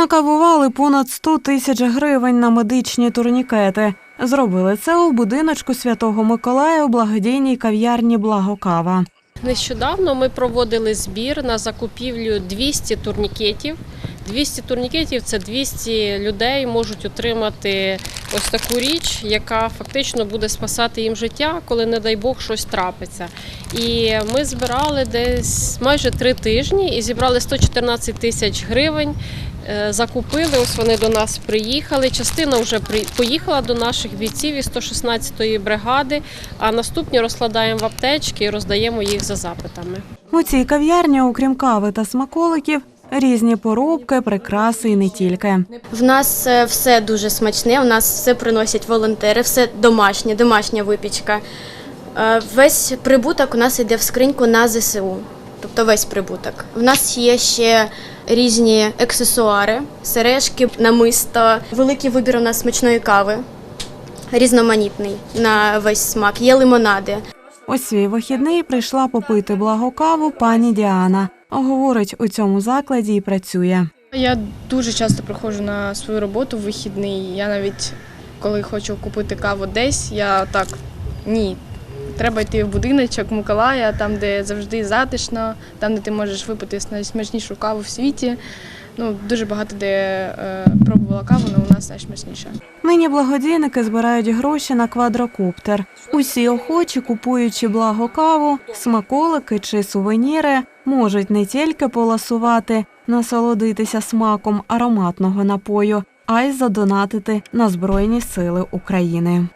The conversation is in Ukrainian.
Накавували понад 100 тисяч гривень на медичні турнікети. Зробили це у будиночку Святого Миколая у благодійній кав'ярні Благокава. Нещодавно ми проводили збір на закупівлю 200 турнікетів. 200 турнікетів це 200 людей можуть отримати ось таку річ, яка фактично буде спасати їм життя, коли, не дай Бог, щось трапиться. І ми збирали десь майже три тижні і зібрали 114 тисяч гривень. Е, Закупили, ось вони до нас приїхали. Частина вже при- поїхала до наших бійців із 116-ї бригади, а наступні розкладаємо в аптечки і роздаємо їх за запитами. У цій кав'ярні, окрім кави та смаколиків, різні поробки, прикраси і не тільки. В нас е, все дуже смачне, у нас все приносять волонтери, все домашнє, домашня випічка. Е, Весь прибуток у нас йде в скриньку на ЗСУ, тобто весь прибуток. В нас є ще різні аксесуари, сережки, намисто, великий вибір у нас смачної кави, різноманітний на весь смак. Є лимонади. Ось свій вихідний прийшла попити благокаву пані Діана. Говорить, у цьому закладі і працює. Я дуже часто приходжу на свою роботу в вихідний. Я навіть коли хочу купити каву десь, я так ні. Треба йти в будиночок Миколая, там, де завжди затишно, там, де ти можеш випити найсмачнішу каву в світі. Ну, дуже багато де е, пробувала каву, але у нас найсмачніша. Нині благодійники збирають гроші на квадрокоптер. Усі охочі, купуючи благокаву, смаколики чи сувеніри, можуть не тільки поласувати, насолодитися смаком ароматного напою, а й задонатити на Збройні Сили України.